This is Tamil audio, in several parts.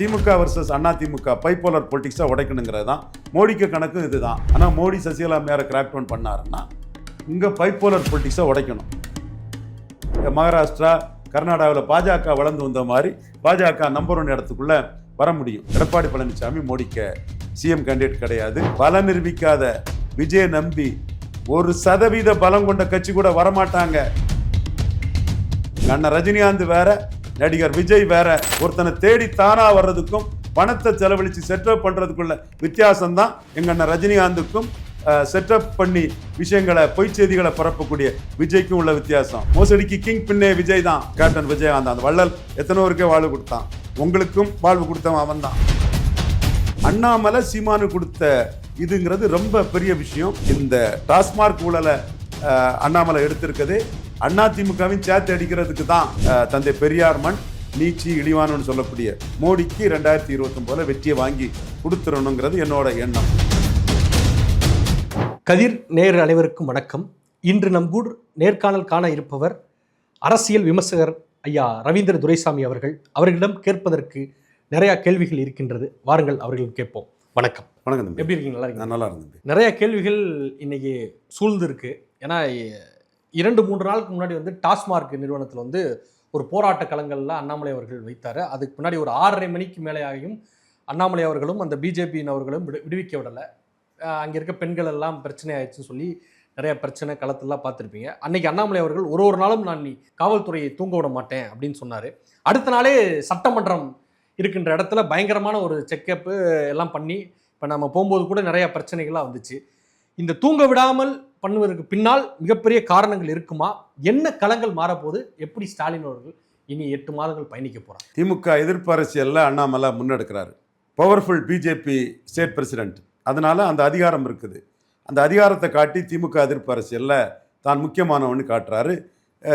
திமுக வர்சஸ் அண்ணா திமுக பைப்போலர் பொலிட்டிக்ஸாக உடைக்கணுங்கிறது தான். மோடிக்கு கணக்கு இதுதான். ஆனால் மோடி சசிகலா மேலே கிராக் டவுன் பண்ணாருன்னா இங்கே பைப்போலர் பொலிட்டிக்ஸாக உடைக்கணும். மகாராஷ்டிரா கர்நாடகாவில் பாஜக வளர்ந்து வந்த மாதிரி பாஜக நம்பர் ஒன் இடத்துக்குள்ள வர முடியும். எடப்பாடி பழனிசாமி மோடிக்க சிஎம் கேண்டிடேட் கிடையாது. பலம் நிரூபிக்காத விஜய நம்பி ஒரு சதவீத பலம் கொண்ட கட்சி கூட வரமாட்டாங்க. அண்ணன் ரஜினிகாந்த் வேற நடிகர் விஜய் வேற ஒருத்தனை தேடி தானா வர்றதுக்கும் பணத்தை செலவழித்து செட்டப் பண்ணுறதுக்குள்ள வித்தியாசம் தான் அண்ணன் ரஜினிகாந்துக்கும் செட்டப் பண்ணி விஷயங்களை பொய் செய்திகளை பரப்பக்கூடிய விஜய்க்கும் உள்ள வித்தியாசம். மோசடிக்கு கிங் பின்னே விஜய் தான். கேப்டன் விஜயகாந்த். அந்த வள்ளல் எத்தனோருக்கே வாழ்வு கொடுத்தான். உங்களுக்கும் வாழ்வு கொடுத்தவன் அவன் தான் அண்ணாமலை சீமானு கொடுத்த இதுங்கிறது ரொம்ப பெரிய விஷயம். இந்த டாஸ்மார்க் ஊழலை அண்ணாமலை எடுத்திருக்குது அண்ணா திமுகவின் சேர்த்து அடிக்கிறதுக்கு தான் தந்தை பெரியார் மண் நீச்சி இழிவானு சொல்லக்கூடிய மோடிக்கு ரெண்டாயிரத்தி இருபத்தொம்போதுல வெற்றியை வாங்கி கொடுத்துடணுங்கிறது என்னோட எண்ணம். கதிர் நேர் அனைவருக்கும் வணக்கம். இன்று நம் கூட நேர்காணல் காண இருப்பவர் அரசியல் விமர்சகர் ஐயா ரவீந்திர துரைசாமி அவர்கள். அவர்களிடம் கேட்பதற்கு நிறைய கேள்விகள் இருக்கின்றது. வாருங்கள் அவர்களிடம் கேட்போம். வணக்கம். வணக்கம் எப்படி இருக்கீங்க? நல்லா இருக்கீங்க நல்லா இருந்தேன் தம்பி. நிறைய கேள்விகள் இன்னைக்கு சூழ்ந்து இருக்கு ஏன்னா இரண்டு மூன்று நாளுக்கு முன்னாடி வந்து டாஸ்மார்க் நிறுவனத்தில் வந்து ஒரு போராட்ட களங்கள்ல அண்ணாமலை அவர்கள் வைத்தார். அதுக்கு முன்னாடி ஒரு ஆறரை மணிக்கு மேலேயாகியும் அண்ணாமலை அவர்களும் அந்த பிஜேபியினவர்களும் விடு விடுவிக்க விடலை. அங்கே இருக்க பெண்கள் எல்லாம் பிரச்சனை ஆயிடுச்சுன்னு சொல்லி நிறைய பிரச்சனை களத்தெல்லாம் பார்த்துருப்பீங்க. அன்னைக்கு அண்ணாமலை அவர்கள் ஒரு ஒரு நாளும் நான் நீ காவல்துறையை தூங்க விட மாட்டேன் அப்படின்னு சொன்னார். அடுத்த நாளே சட்டமன்றம் இருக்கின்ற இடத்துல பயங்கரமான ஒரு செக்கப்பு எல்லாம் பண்ணி இப்போ நம்ம போகும்போது கூட நிறைய பிரச்சனைகள்லாம் வந்துச்சு. இந்த தூங்க விடாமல் பண்ணுவதற்கு பின்னால் மிகப்பெரிய காரணங்கள் இருக்குமா? என்ன களங்கள் மாறப்போகுது? எப்படி ஸ்டாலின் அவர்கள் இனி எட்டு மாதங்கள் பயணிக்க போகிறார் திமுக எதிர்ப்பு அரசியலில் அண்ணாமலை முன்னெடுக்கிறாரு. பவர்ஃபுல் பிஜேபி ஸ்டேட் பிரசிடென்ட் அதனால் அந்த அதிகாரம் இருக்குது. அந்த அதிகாரத்தை காட்டி திமுக எதிர்ப்பு அரசியலில் தான் முக்கியமானவன்னு காட்டுறாரு.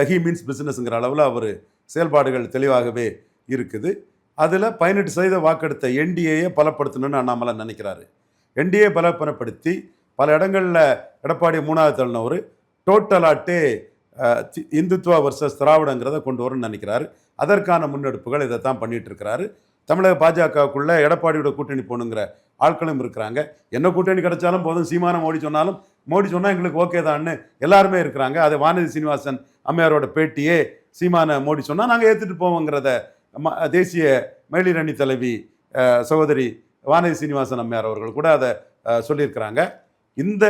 ஹீ மீன்ஸ் பிஸ்னஸ்ங்கிற அளவில் அவர் செயல்பாடுகள் தெளிவாகவே இருக்குது. அதில் பதினெட்டு சதவீத வாக்கெடுத்த என்டிஏயை பலப்படுத்தணும்னு அண்ணாமலை நினைக்கிறாரு. என்டிஏ பலப்பனப்படுத்தி பல இடங்களில் எடப்பாடி மூணாவது தள்ளினவர். டோட்டலாட்டே தி- இந்துத்துவா வர்சஸ் திராவிடங்கிறத கொண்டு வரணும்னு நினைக்கிறாரு. அதற்கான முன்னெடுப்புகள் இதை தான் பண்ணிட்டு இருக்கிறாரு தமிழக பாஜகவுக்குள்ளே எடப்பாடியோட கூட்டணி போகணுங்கிற ஆட்களும் இருக்கிறாங்க. என்ன கூட்டணி கிடைச்சாலும் போதும் சீமான மோடி சொன்னாலும் மோடி சொன்னால் எங்களுக்கு ஓகே தான்னு எல்லாருமே இருக்கிறாங்க. அது வானதி சீனிவாசன் அம்மையாரோட பேட்டியே சீமான மோடி சொன்னால் நாங்கள் ஏற்றுட்டு போவோங்கிறத ம- தேசிய மகளிர் அணி தலைவி சகோதரி வானதி சீனிவாசன் அம்மையார் அவர்கள் கூட அதை சொல்லியிருக்கிறாங்க. இந்த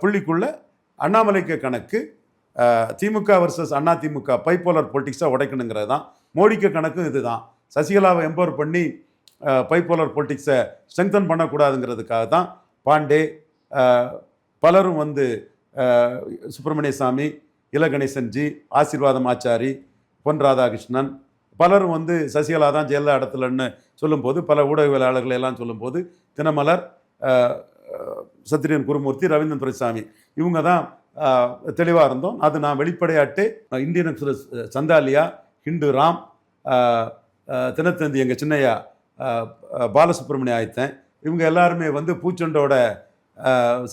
புள்ளிக்குள்ளே அண்ணாமலைக்கு கணக்கு திமுக வர்சஸ் அண்ணா திமுக பைப்போலர் பொலிட்டிக்ஸாக உடைக்கணுங்கிறது தான். மோடிக்கு கணக்கும் இதுதான். சசிகலாவை எம்பவர் பண்ணி பைப்போலர் பொலிட்டிக்ஸை ஸ்ட்ரெங்தன் பண்ணக்கூடாதுங்கிறதுக்காக தான் பாண்டே பலரும் வந்து சுப்பிரமணிய சாமி இல கணேசன்ஜி ஆசீர்வாதம் ஆச்சாரி பொன் ராதாகிருஷ்ணன் பலரும் வந்து சசிகலா தான் ஜெயலலிதா இடத்துலன்னு சொல்லும்போது பல ஊடகவியலாளர்கள் எல்லாம் சொல்லும்போது தினமலர் சத்திரியன் குருமூர்த்தி ரவீந்திரன் துரைசாமி. இவங்க தான் தெளிவாக இருந்தோம். அது நான் வெளிப்படையாட்டு இந்தியன் எக்ஸ்பிரஸ் சந்தாலியா ஹிண்டு ராம் தினத்தந்தி எங்கள் சின்னையா பாலசுப்ரமணிய ஆயத்தன். இவங்க எல்லாருமே வந்து பூச்செண்டோட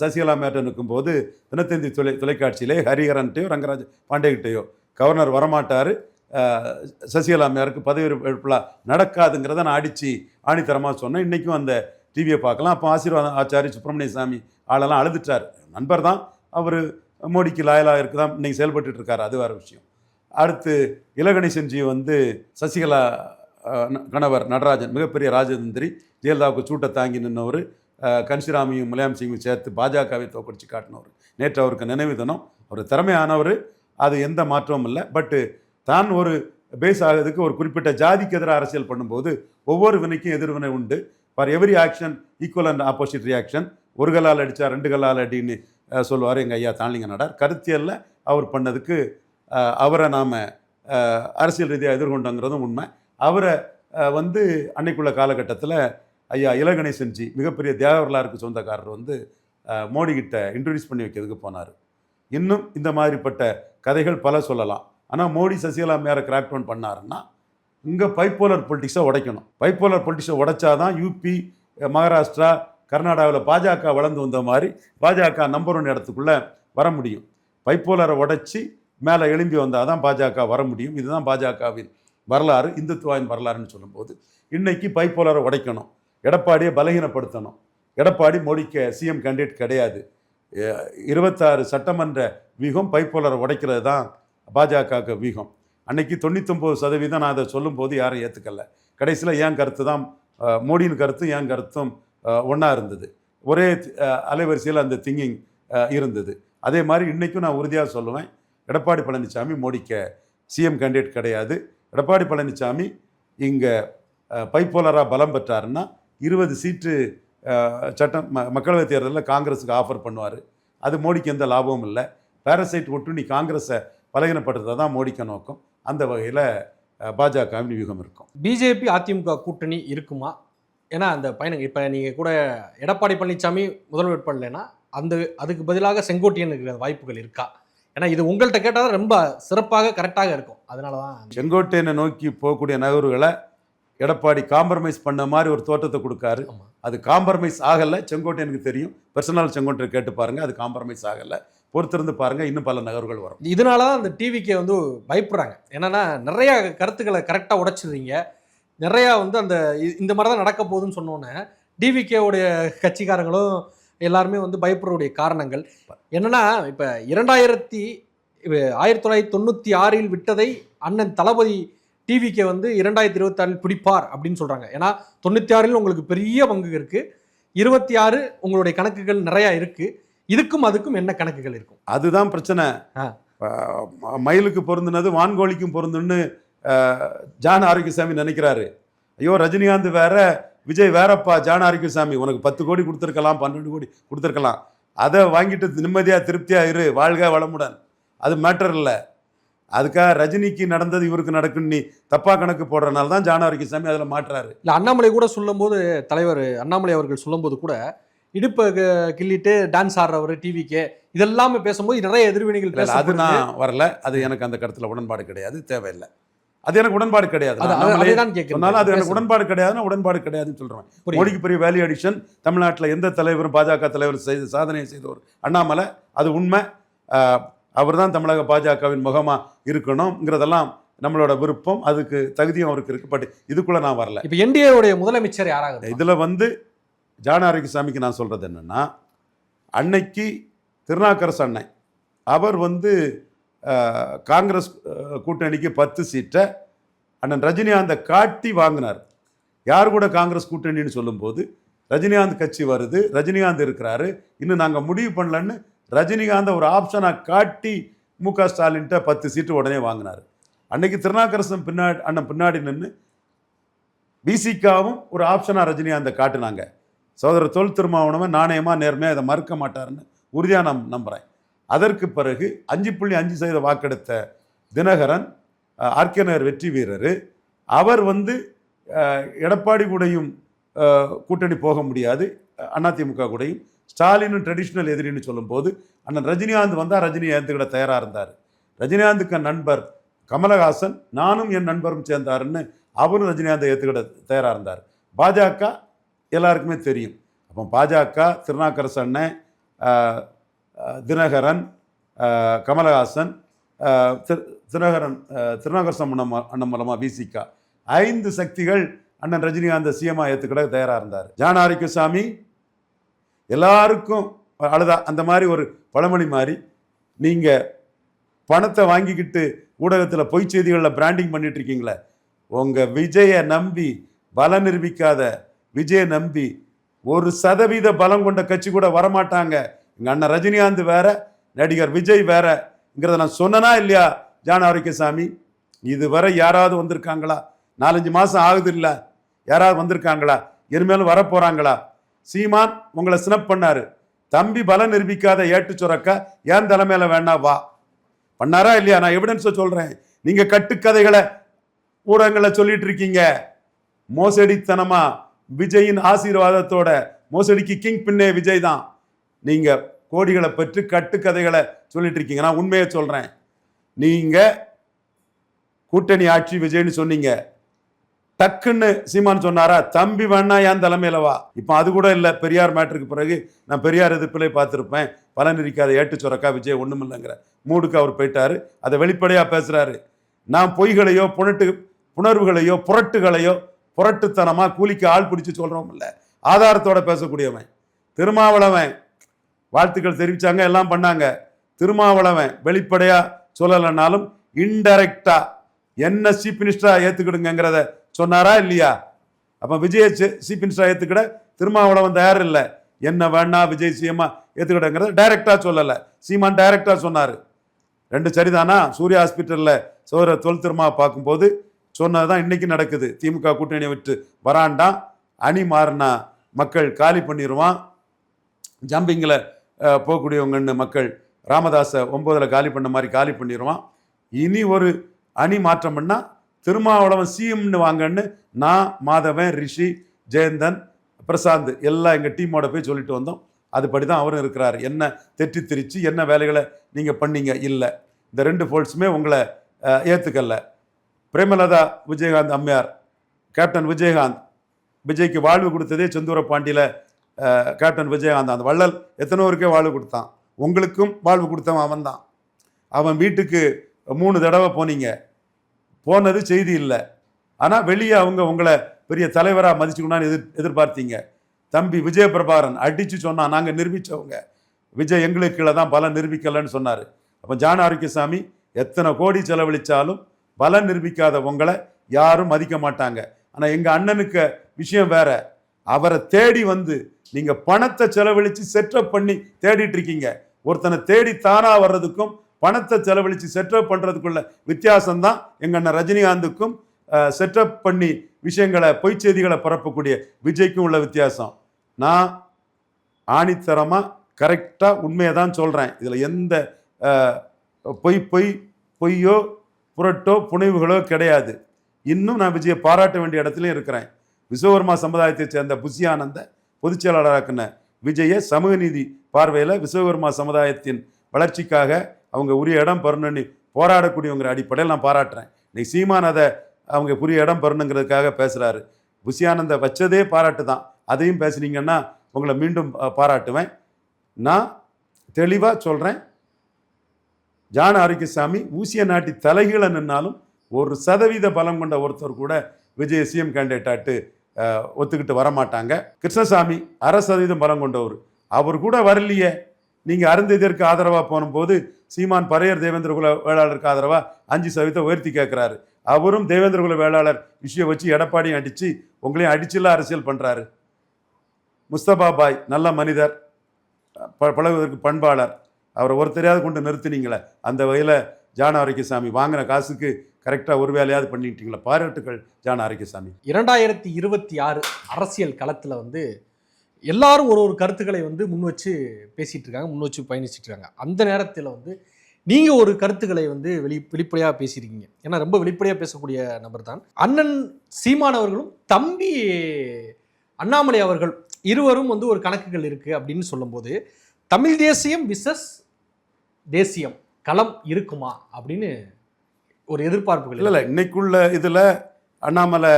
சசிகலா மேட்டன் இருக்கும்போது தினத்தந்தி தொலை தொலைக்காட்சியிலே ஹரிஹரன்ட்டையோ ரங்கராஜ் பாண்டேகிட்டையோ கவர்னர் வரமாட்டார். சசிகலா அம்மையாருக்கு பதவி ஏற்புலாம் நடக்காதுங்கிறத நான் அடித்து ஆணித்தரமாக சொன்னேன். இன்றைக்கும் அந்த டிவியை பார்க்கலாம். அப்போ ஆசீர்வாதம் ஆச்சாரி சுப்பிரமணிய சாமி ஆளெல்லாம் அழுதுட்டார். நண்பர் தான். அவர் மோடிக்கு லாயலாக இருக்குதான் இன்றைக்கி செயல்பட்டு இருக்காரு. அது வேறு விஷயம். அடுத்து இலகணேசன்ஜி வந்து சசிகலா கணவர் நடராஜன் மிகப்பெரிய ராஜதந்திரி ஜெயலலிதாவுக்கு சூட்டை தாங்கி நின்றவர் கன்சிராமியும் முலாயம் சிங்கும் சேர்த்து பாஜகவை தோக்கடிச்சு காட்டினவர். நேற்று அவருக்கு நினைவு தினம். அவர் திறமையானவர். அது எந்த மாற்றமும் இல்லை. பட்டு தான் ஒரு பேஸ் ஆகிறதுக்கு ஒரு குறிப்பிட்ட ஜாதிக்கு எதிராக அரசியல் பண்ணும்போது ஒவ்வொரு வினைக்கும் எதிர்வினை உண்டு. For every action equal and opposite reaction ஒரு கல்லால் அடித்தா ரெண்டு கல்லால் அடின்னு சொல்லுவார் எங்கள் ஐயா தாளிங்க நடார். கருத்தியலில் அவர் பண்ணதுக்கு அவரை நாம் அரசியல் ரீதியாக எதிர்கொண்டோங்கிறதும் உண்மை. அவரை வந்து அன்னைக்குள்ள காலகட்டத்தில் ஐயா இலகணேசன்ஜி மிகப்பெரிய தேவரலாருக்கு சொந்தக்காரர் வந்து மோடிக்கிட்ட மோடி இன்ட்ரடியூஸ் பண்ணி வைக்கிறதுக்கு போனார். இன்னும் இந்த மாதிரிப்பட்ட கதைகள் பல சொல்லலாம். ஆனால் மோடி சசிகலா மேலே கிராக் டவுன் பண்ணாருன்னா இங்கே பைப்போலர் பொலிட்டிக்ஸை உடைக்கணும். பைப்போலர் பொலிட்டிக்ஸை உடைச்சாதான் யூபி மகாராஷ்டிரா கர்நாடகாவில் பாஜக வளர்ந்து வந்த மாதிரி பாஜக நம்பர் ஒன் இடத்துக்குள்ளே வர முடியும். பைப்போலரை உடைச்சி மேலே எழும்பி வந்தால் தான் பாஜக வர முடியும். இதுதான் பாஜகவின் வரலாறு இந்துத்துவாவின் வரலாறுன்னு சொல்லும்போது. இன்னைக்கு பைப்போலரை உடைக்கணும். எடப்பாடியை பலகீனப்படுத்தணும். எடப்பாடி மோடிக்கு சிஎம் கேண்டிடேட் கிடையாது. இருபத்தாறு சட்டமன்ற வியூகம் பைப்போலரை உடைக்கிறது தான் பாஜகவுக்கு வியூகம் அன்னைக்கு தொண்ணூத்தொம்பது சதவீதம் நான் அதை சொல்லும்போது யாரும் ஏற்றுக்கல கடைசியில் என் கருத்து தான் மோடியின் கருத்தும் என் கருத்தும் ஒன்றா இருந்தது. ஒரே அலைவரிசையில் அந்த திங்கிங் இருந்தது. அதே மாதிரி இன்றைக்கும் நான் உறுதியாக சொல்லுவேன் எடப்பாடி பழனிசாமி மோடிக்க சிஎம் கேண்டிடேட் கிடையாது. எடப்பாடி பழனிசாமி இங்கே பைப்போலராக பலம் பெற்றாருன்னா இருபது சீட்டு சட்டம் ம மக்களவைத் தேர்தலில் காங்கிரஸுக்கு ஆஃபர் பண்ணுவார். அது மோடிக்கு எந்த லாபமும் இல்லை. பேரசைட் ஒட்டு நீ காங்கிரஸை பலகீனப்படுத்துறது தான் மோடிக்க நோக்கம். அந்த வகையில் பாஜகவின் வியூகம் இருக்கும். பிஜேபி அதிமுக கூட்டணி இருக்குமா? ஏன்னா அந்த பயணம் இப்போ நீங்கள் கூட எடப்பாடி பழனிசாமி முதல் வேட்பாளர்னா அந்த அதுக்கு பதிலாக செங்கோட்டையன் இருக்கிற வாய்ப்புகள் இருக்கா? ஏன்னா இது உங்கள்கிட்ட கேட்டால் ரொம்ப சிறப்பாக கரெக்டாக இருக்கும். அதனால தான் செங்கோட்டையனை நோக்கி போகக்கூடிய நகர்வுகளை எடப்பாடி காம்ப்ரமைஸ் பண்ண மாதிரி ஒரு தோற்றத்தை கொடுக்காரு. அது காம்ப்ரமைஸ் ஆகலை செங்கோட்டையனுக்கு தெரியும். பர்சனல் செங்கோட்டை கேட்டு பாருங்க அது காம்ப்ரமைஸ் ஆகலை. பொறுத்திருந்து பாருங்க இன்னும் பல நகர்வுகள் வரும். இதனால தான் அந்த டிவிக்கு வந்து பயப்படுறாங்க என்னன்னா நிறைய கருத்துக்களை கரெக்டாக உடைச்சிடுறீங்க. நிறையா வந்து அந்த இந்த மாதிரி தான் நடக்க போகுதுன்னு சொன்னோன்னே டிவிகேவுடைய கட்சிக்காரங்களும் எல்லாருமே வந்து பயப்படுறதுடைய காரணங்கள். என்னன்னா இப்போ இரண்டாயிரத்தி ஆயிரத்தி தொள்ளாயிரத்தி தொண்ணூற்றி ஆறில் விட்டதை அண்ணன் தளபதி டிவிகே வந்து இரண்டாயிரத்தி இருபத்தாறில் பிடிப்பார் அப்படின்னு சொல்கிறாங்க ஏன்னா தொண்ணூற்றி ஆறில் உங்களுக்கு பெரிய பங்கு இருக்குது இருபத்தி ஆறு உங்களுடைய கணக்குகள் நிறையா இருக்குது இதுக்கும் அதுக்கும் என்ன கணக்குகள் இருக்கும்? அதுதான் பிரச்சனை. மயிலுக்கு பொருந்தினது வான்கோழிக்கும் பொருந்துன்னு ஜான் ஆரோக்கியசாமி நினைக்கிறாரு. ஐயோ ரஜினிகாந்த் வேற விஜய் வேறப்பா ஜான் ஆரோக்கியசாமி உனக்கு பத்து கோடி கொடுத்துருக்கலாம் பன்னெண்டு கோடி கொடுத்துருக்கலாம். அதை வாங்கிட்டு நிம்மதியாக திருப்தியாக இரு வாழ்க வளமுடன். அது மேட்டர் இல்லை. அதுக்காக ரஜினிக்கு நடந்தது இவருக்கு நடக்குன்னு நீ தப்பா கணக்கு போடுறதுனால தான் ஜான் ஆரோக்கியசாமி அதில் மாட்டுறாரு. இல்லை அண்ணாமலை கூட சொல்லும்போது தலைவர் அண்ணாமலை அவர்கள் சொல்லும்போது கூட இடுப்பை கிள்ளிட்டு டான்ஸ் ஆடுறவர் டிவிக்கு இதெல்லாமே பேசும்போது நிறைய எதிர்வினைகள் அது. நான் வரல. அது எனக்கு அந்த கருத்துல உடன்பாடு கிடையாது. தேவையில்லை. அது எனக்கு உடன்பாடு கிடையாது. அது- நான் அது- எனக்கு. உடன்பாடு கிடையாதுன்னா உடன்பாடு கிடையாதுன்னு சொல்றேன். மோடிக்கு பெரிய வேல்யூ அடிஷன் தமிழ்நாட்டில் எந்த தலைவரும் பாஜக தலைவர் செய்த சாதனை செய்த ஒரு அண்ணாமலை அது உண்மை. அவர் தான் தமிழக பாஜகவின் முகமா இருக்கணுங்கிறதெல்லாம் நம்மளோட விருப்பம். அதுக்கு தகுதியும் அவருக்கு இருக்கு. பட் இதுக்குள்ள நான் வரல. இப்ப என்டிஏவுடைய முதலமைச்சர் யாராக? இதுல வந்து ஜான சாமிக்கு நான் சொல்கிறது என்னென்னா அன்னைக்கு திருநாக்கரசு அண்ணன் அவர் வந்து காங்கிரஸ் கூட்டணிக்கு பத்து சீட்டை அண்ணன் ரஜினிகாந்தை காட்டி வாங்கினார். யார் கூட காங்கிரஸ் கூட்டணின்னு சொல்லும்போது ரஜினிகாந்த் கட்சி வருது ரஜினிகாந்த் இருக்கிறாரு இன்னும் நாங்கள் முடிவு பண்ணலன்னு ரஜினிகாந்தை ஒரு ஆப்ஷனாக காட்டி மு க ஸ்டாலின்ட்ட பத்து சீட்டு உடனே வாங்கினார். அன்னைக்கு திருநாக்கரசன் பின்னாடி அண்ணன் பின்னாடி நின்று பிசிகாவும் ஒரு ஆப்ஷனாக ரஜினிகாந்தை காட்டினாங்க. சகோதரர் தொல் திருமாவளவன் நாணயமாக நேர்மையாக அதை மறுக்க மாட்டாருன்னு உறுதியாக நான் நம்புகிறேன் அதற்கு பிறகு அஞ்சு புள்ளி அஞ்சு சதவீத வாக்கெடுத்த தினகரன் ஆர்கே நகர் வெற்றி வீரர். அவர் வந்து எடப்பாடி கூடையும் கூட்டணி போக முடியாது. அதிமுக கூடையும். ஸ்டாலினும் ட்ரெடிஷ்னல் எதிரின்னு சொல்லும்போது அண்ணன் ரஜினிகாந்த் வந்தால் ரஜினியை ஏற்றுக்கிட தயாராக இருந்தார். ரஜினிகாந்துக்கு நண்பர் கமலஹாசன் நானும் என் நண்பரும் சேர்ந்தாருன்னு அவரும் ரஜினிகாந்தை ஏற்றுக்கிட தயாராக இருந்தார். பாஜக எல்லாருக்குமே தெரியும். அப்போ பாஜக திருநாக்கரசு அண்ணன் தினகரன் கமலஹாசன் திரு- தினகரன் திருநாகரசம் திருநாக்கரசு அண்ணன் மூலமாக விசிகா ஐந்து சக்திகள் அண்ணன் ரஜினிகாந்த் சிஎம்மா ஏற்றுக்கிட தயாராக இருந்தார். ஜானாரிக்கு சாமி எல்லாருக்கும் அழுதா அந்த மாதிரி ஒரு பழமொழி மாதிரி நீங்கள் பணத்தை வாங்கிக்கிட்டு ஊடகத்தில் பொய் செய்திகளில் பிராண்டிங் பண்ணிட்டு இருக்கீங்களே உங்கள் விஜயை நம்பி பலம் நிரூபிக்காத விஜய நம்பி ஒரு சதவீத பலம் கொண்ட கட்சி கூட வரமாட்டாங்க. எங்கள் அண்ணன் ரஜினிகாந்த் வேற நடிகர் விஜய் வேறங்கிறத நான் சொன்னனா இல்லையா ஜான் ஆரோக்கியசாமி? இதுவரை யாராவது வந்திருக்காங்களா? நாலஞ்சு மாதம் ஆகுது இல்லை யாராவது வந்திருக்காங்களா? இனிமேலும் வரப்போகிறாங்களா சீமான் உங்களை சினப் பண்ணாரு. தம்பி பலம் நிரூபிக்காத ஏட்டு சுரக்கா ஏன் தலைமையில வேணா வா. பண்ணாரா இல்லையா? நான் எவிடன்ஸை சொல்றேன். நீங்க கட்டுக்கதைகளை ஊடகங்களை சொல்லிட்டு இருக்கீங்க. மோசடித்தனமா விஜயின் ஆசீர்வாதத்தோட மோசடிக்கு கிங் பின்னே விஜய் தான். நீங்க கோடிகளை பெற்று கட்டுக்கதைகளை சொல்லிட்டு இருக்கீங்க. நான் உண்மையை சொல்றேன். நீங்க கூட்டணி ஆட்சி விஜய்னு சொன்னீங்க. டக்குன்னு சீமான் சொன்னாரா தம்பி வேணா என் தலைமையில வா? இப்போ அது கூட இல்லை பெரியார் மேட்டருக்கு பிறகு நான் பெரியார் எதிர்ப்பிலே பார்த்துருப்பேன். பலன் இருக்காத ஏட்டு சுரக்கா விஜய் ஒன்றும் இல்லைங்கிற மூடுக்கு அவர் போயிட்டாரு. அதை வெளிப்படையாக பேசுறாரு. நான் பொய்களையோ புனட்டு புணர்வுகளையோ புரட்டுகளையோ புரட்டுத்தனமாக கூலிக்கு ஆள் பிடிச்சி சொல்கிறோம் இல்லை. ஆதாரத்தோட பேசக்கூடியவன். திருமாவளவன். வாழ்த்துக்கள் தெரிவித்தாங்க எல்லாம் பண்ணாங்க. திருமாவளவன் வெளிப்படையாக சொல்லலைன்னாலும் இன்டெரக்டாக என்ன சீஃப் மினிஸ்டராக ஏற்றுக்கிடுங்கிறத சொன்னாரா இல்லையா? அப்போ விஜய் சீஃப் மினிஸ்டராக ஏற்றுக்கிட திருமாவளவன் தயார் இல்லை என்ன வேணா விஜய் சிஎம்மா ஏற்றுக்கிடங்கிறத டைரெக்டாக சொல்லலை. சீமான் டைரக்டாக சொன்னார். ரெண்டு சரிதானா? சூர்யா ஹாஸ்பிட்டலில் சோர தொல் திருமா பார்க்கும்போது சொன்னது தான் இன்றைக்கி நடக்குது. திமுக கூட்டணியை விட்டு வராண்டாம் அணி மாறினா மக்கள் காலி பண்ணிடுவான் ஜம்பிங்கில் போகக்கூடியவங்கன்னு மக்கள் ராமதாஸை ஒம்போதில் காலி பண்ண மாதிரி காலி பண்ணிடுவான் இனி ஒரு அணி மாற்றம் பண்ணால் திருமாவளவன் சிஎம்னு வாங்கன்னு நான் மாதவன் ரிஷி ஜெயந்தன் பிரசாந்த் எல்லாம் எங்கள் டீமோட போய் சொல்லிட்டு வந்தோம். அதுபடி தான் அவரும் இருக்கிறார். என்ன தெற்றி திரிச்சு என்ன வேலைகளை நீங்கள் பண்ணீங்க? இல்லை. இந்த ரெண்டு ஃபோல்ட்ஸுமே உங்களை ஏற்றுக்கல பிரேமலதா விஜயகாந்த் அம்மையார் கேப்டன் விஜயகாந்த் விஜய்க்கு வாழ்வு கொடுத்ததே செந்தூர பாண்டியில் கேப்டன் விஜயகாந்த் அந்த வள்ளல் எத்தனோருக்கே வாழ்வு கொடுத்தான். உங்களுக்கும் வாழ்வு கொடுத்தவன் அவன் தான். அவன் வீட்டுக்கு மூணு தடவை போனீங்க. போனது செய்தி இல்லை. ஆனால் வெளியே அவங்க உங்களை பெரிய தலைவராக மதிச்சுக்கணும்னு எதிர் எதிர்பார்த்தீங்க. தம்பி விஜய பிரபாகரன் அடித்து சொன்னால் நாங்கள் நிரூபித்தவங்க விஜய் எங்களுக்கு கீழே தான் பலம் நிரூபிக்கலைன்னு சொன்னார். அப்போ ஜான ஆரோக்கியசாமி எத்தனை கோடி செலவழித்தாலும் பலம் நிரூபிக்காத உங்களை யாரும் மதிக்க மாட்டாங்க. ஆனால் எங்கள் அண்ணனுக்கு விஷயம் வேற. அவரை தேடி வந்து நீங்கள் பணத்தை செலவழித்து செட்டப் பண்ணி தேடிட்டு இருக்கீங்க. ஒருத்தனை தேடி தானாக வர்றதுக்கும் பணத்தை செலவழித்து செட்டப் பண்ணுறதுக்குள்ள வித்தியாசம்தான் எங்கள் அண்ணன் ரஜினிகாந்துக்கும் செட்டப் பண்ணி விஷயங்களை பொய்ச் செய்திகளை பரப்பக்கூடிய விஜய்க்கும் உள்ள வித்தியாசம். நான் ஆணித்தரமாக கரெக்டாக உண்மையை தான் சொல்கிறேன் இதில் எந்த பொய் பொய் பொய்யோ புரட்டோ புனைவுகளோ கிடையாது. இன்னும் நான் விஜயை பாராட்ட வேண்டிய இடத்துலையும் இருக்கிறேன். விஸ்வகர்மா சமுதாயத்தைச் சேர்ந்த புஷியானந்த பொதுச் செயலாளராக்குன விஜயை சமூக நீதி பார்வையில் விஸ்வகர்மா சமுதாயத்தின் வளர்ச்சிக்காக அவங்க உரிய இடம் பெறணும்னு போராடக்கூடியவங்கிற அடிப்படையில் நான் பாராட்டுறேன். இன்னைக்கு சீமான் அதை அவங்க புரிய இடம் பெறணுங்கிறதுக்காக பேசுகிறாரு புஷியானந்த வச்சதே பாராட்டு தான். அதையும் பேசுனீங்கன்னா உங்களை மீண்டும் பாராட்டுவேன். நான் தெளிவாக சொல்கிறேன் ஜான ஆரோக்கியசாமி ஊசிய நாட்டி தலைகீழ நின்னாலும் ஒரு சதவீத பலம் கொண்ட ஒருத்தர் கூட விஜய் சிஎம் கேண்டிடேட்டாட்டு ஒத்துக்கிட்டு வரமாட்டாங்க. கிருஷ்ணசாமி அரை சதவீதம் பலம் கொண்டவர். அவர் கூட வரலையே. நீங்கள் அருந்ததிற்கு ஆதரவாக போனும்போது சீமான் பரையர் தேவேந்திரகுல வேளாளருக்கு ஆதரவாக அஞ்சு சதவீதம் உயர்த்தி கேட்குறாரு அவரும் தேவேந்திரகுல வேளாளர் விஷயம் வச்சு எடப்பாடியும் அடித்து உங்களையும் அடிச்சுலாம் அரசியல் பண்ணுறாரு முஸ்தபா பாய் நல்ல மனிதர் ப பழகுவதற்கு பண்பாளர். அவரை ஒருத்தரையாவது கொண்டு நிறுத்தினீங்களே அந்த வகையில் ஜான ஆரோக்கியசாமி வாங்கின காசுக்கு கரெக்டாக ஒரு வேலையாவது பண்ணிட்டீங்களா பாராட்டுக்கள் ஜான ஆரோக்கியசாமி. இரண்டாயிரத்தி இருபத்தி ஆறு அரசியல் களத்தில் வந்து எல்லாரும் ஒரு ஒரு கருத்துக்களை வந்து முன் வச்சு பேசிகிட்டு இருக்காங்க முன் வச்சு பயணிச்சிட்டு இருக்காங்க. அந்த நேரத்தில் வந்து நீங்கள் ஒரு கருத்துக்களை வந்து வெளி வெளிப்படையாக பேசியிருக்கீங்க. ஏன்னா ரொம்ப வெளிப்படையாக பேசக்கூடிய நபர் தான். அண்ணன் சீமானவர்களும் தம்பி அண்ணாமலை அவர்கள் இருவரும் வந்து ஒரு கணக்குகள் இருக்குது அப்படின்னு சொல்லும்போது தமிழ் தேசியம் விசஸ் தேசியம் களம் இருக்குமா அப்படின்னு ஒரு எதிர்பார்ப்புகள் இல்லை இல்லை இன்னைக்குள்ள இதில் அண்ணாமலை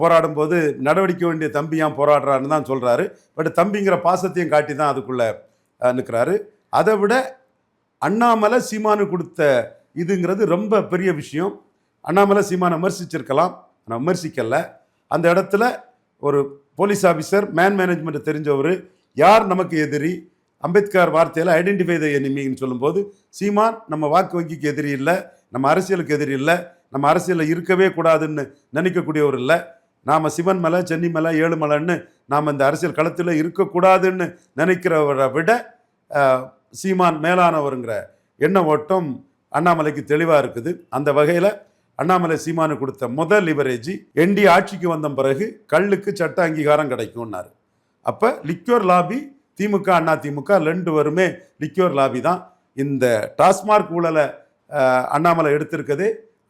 போராடும்போது நடவடிக்கை வேண்டிய தம்பி ஏன் போராடுறாருன்னு தான் சொல்கிறாரு பட் தம்பிங்கிற பாசத்தையும் காட்டி தான் அதுக்குள்ளே நிற்கிறாரு அதை விட அண்ணாமலை சீமானு கொடுத்த இதுங்கிறது ரொம்ப பெரிய விஷயம். அண்ணாமலை சீமானை விமர்சிச்சிருக்கலாம். ஆனால் விமர்சிக்கல. அந்த இடத்துல ஒரு போலீஸ் ஆஃபீஸர் மேன் மேனேஜ்மெண்ட் தெரிஞ்சவர் யார் நமக்கு எதிரி? அம்பேத்கர் வார்த்தையில் ஐடென்டிஃபை த எனிமின்னு சொல்லும்போது சீமான் நம்ம வாக்கு வங்கிக்கு எதிரி இல்லை நம்ம அரசியலுக்கு எதிரி இல்லை நம்ம அரசியலில் இருக்கவே கூடாதுன்னு நினைக்கக்கூடியவர் இல்லை. நாம் சிவன் மலை சென்னி மலை ஏழுமலைன்னு நாம் இந்த அரசியல் களத்தில் இருக்கக்கூடாதுன்னு நினைக்கிறவரை விட சீமான் மேலானவருங்கிற எண்ண ஓட்டம் அண்ணாமலைக்கு தெளிவாக இருக்குது. அந்த வகையில் அண்ணாமலை சீமானு கொடுத்த முதல் லிவரேஜ் என்டி ஆட்சிக்கு வந்த பிறகு கல்லுக்கு சட்ட அங்கீகாரம் கிடைக்கும்னாரு. அப்போ லிக்யோர் லாபி திமுக அண்ணா திமுக ரெண்டு வருமே லிக்யூர் லாபி தான். இந்த டாஸ்மார்க் ஊழலை அண்ணாமலை எடுத்திருக்கிறது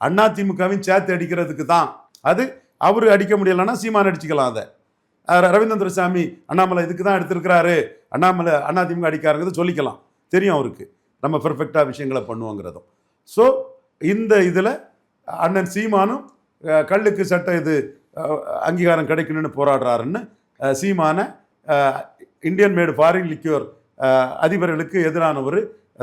அண்ணா திமுகவின் சேர்த்து அடிக்கிறதுக்கு தான். அது அவர் அடிக்க முடியலைன்னா சீமான் அடிச்சுக்கலாம் அதை. ரவீந்திர சாமி அண்ணாமலை இதுக்கு தான் எடுத்திருக்கிறாரு. அண்ணாமலை அண்ணா திமுக அடிக்காருங்கிறது சொல்லிக்கலாம். தெரியும் அவருக்கு. நம்ம பெர்ஃபெக்டாக விஷயங்களை பண்ணுவோங்கிறதும். ஸோ இந்த இதில் அண்ணன் சீமானும் கல்லுக்கு சட்ட இது அங்கீகாரம் கிடைக்கணும்னு போராடுறாருன்னு சீமானை சீமான இந்தியன் மேடு ஃபாரின் லிக்யூர் அதிபர்களுக்கு எதிரானவர்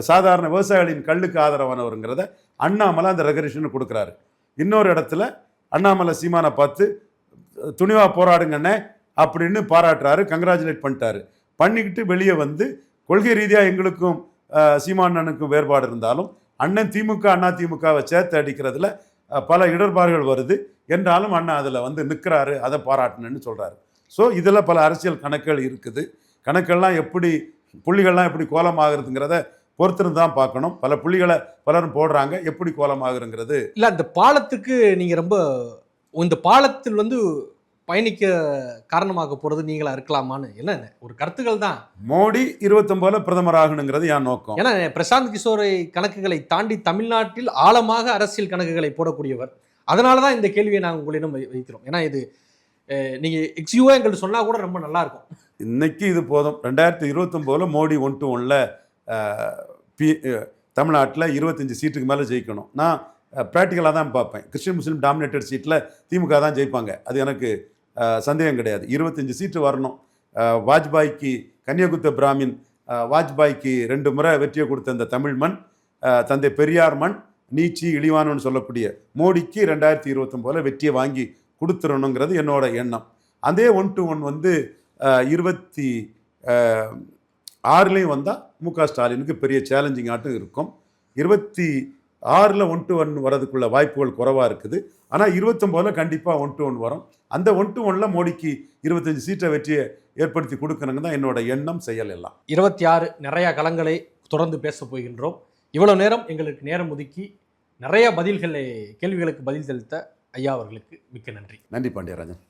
சாதாரண விவசாயிகளின் கல்லுக்கு ஆதரவானவருங்கிறதை அண்ணாமலை அந்த ரெகரேஷனுக்கு கொடுக்குறாரு. இன்னொரு இடத்துல அண்ணாமலை சீமானை பார்த்து துணிவாக போராடுங்கண்ணே அப்படின்னு பாராட்டுறாரு கங்க்ராச்சுலேட் பண்ணிட்டாரு. பண்ணிக்கிட்டு வெளியே வந்து கொள்கை ரீதியாக எங்களுக்கும் சீமானனுக்கும் வேறுபாடு இருந்தாலும் அண்ணன் திமுக அண்ணா திமுகவை சேர்த்து அடிக்கிறதுல பல இடர்பாடுகள் வருது. என்றாலும் அண்ணன் அதில் வந்து நிற்கிறாரு அதை பாராட்டணுன்னு சொல்கிறாரு ஸோ இதில் பல அரசியல் கணக்குகள் இருக்குது. கணக்கெல்லாம் எப்படி புள்ளிகள்லாம் எப்படி கோலமாகிறதுங்கிறத பொறுத்திருந்து தான் பார்க்கணும். பல புள்ளிகளை பலரும் போடுறாங்க. எப்படி கோலமாகுறங்கிறது. இல்ல அந்த பாலத்துக்கு நீங்க ரொம்ப இந்த பாலத்தில் வந்து பயணிக்க காரணமாக போறது நீங்களா இருக்கலாமான்னு என்ன ஒரு கருத்துக்கள் தான். மோடி இருபத்தொம்போதுல பிரதமர் ஆகணுங்கிறது என் நோக்கம். ஏன்னா பிரசாந்த் கிஷோரை கணக்குகளை தாண்டி தமிழ்நாட்டில் ஆழமாக அரசியல் கணக்குகளை போடக்கூடியவர். அதனால தான் இந்த கேள்வியை நாங்கள் உங்களிடம் வைக்கிறோம். ஏன்னா இது நீங்கள் எக்ஸ்யூவாக எங்கள்கிட்ட சொன்னால் கூட ரொம்ப நல்லாயிருக்கும் இன்னைக்கு இது போதும். ரெண்டாயிரத்தி இருபத்தொம்போதில் மோடி ஒன் டு ஒனில் பி தமிழ்நாட்டில் இருபத்தஞ்சி சீட்டுக்கு மேலே ஜெயிக்கணும். நான் ப்ராக்டிக்கலாக தான் பார்ப்பேன். கிறிஸ்டின் முஸ்லீம் டாமினேட்டட் சீட்டில் திமுக தான் ஜெயிப்பாங்க. அது எனக்கு சந்தேகம் கிடையாது. இருபத்தஞ்சி சீட்டு வரணும். வாஜ்பாய்க்கு கன்னியகுத்த பிராமின் வாஜ்பாய்க்கு ரெண்டு முறை வெற்றியை கொடுத்த இந்த தமிழ் மண் தந்தை பெரியார் மண் நீச்சி இழிவானன்னு சொல்லக்கூடிய மோடிக்கு ரெண்டாயிரத்தி இருபத்தொம்போதில் வெற்றியை வாங்கி கொடுத்துடணுங்கிறது என்னோட எண்ணம். அதே ஒன் டு ஒன் வந்து இருபத்தி ஆறுலேயும் வந்தால் மு க ஸ்டாலினுக்கு பெரிய சேலஞ்சிங்காட்டும் இருக்கும். இருபத்தி ஆறில் ஒன் டு ஒன் வரதுக்குள்ள வாய்ப்புகள் குறைவாக இருக்குது. ஆனால் இருபத்தொம்போதில் கண்டிப்பாக ஒன் டு ஒன் வரும். அந்த ஒன் டு ஒனில் மோடிக்கு இருபத்தஞ்சு சீட்டை வெற்றியை ஏற்படுத்தி கொடுக்கணுங்க தான் என்னோட எண்ணம் செயல் எல்லாம். இருபத்தி ஆறு நிறையா களங்களை தொடர்ந்து பேச போகின்றோம். இவ்வளோ நேரம் எங்களுக்கு நேரம் ஒதுக்கி நிறைய பதில்களை கேள்விகளுக்கு பதில் செலுத்த ஐயா அவர்களுக்கு மிக்க நன்றி. நன்றி பாண்டியராஜன்.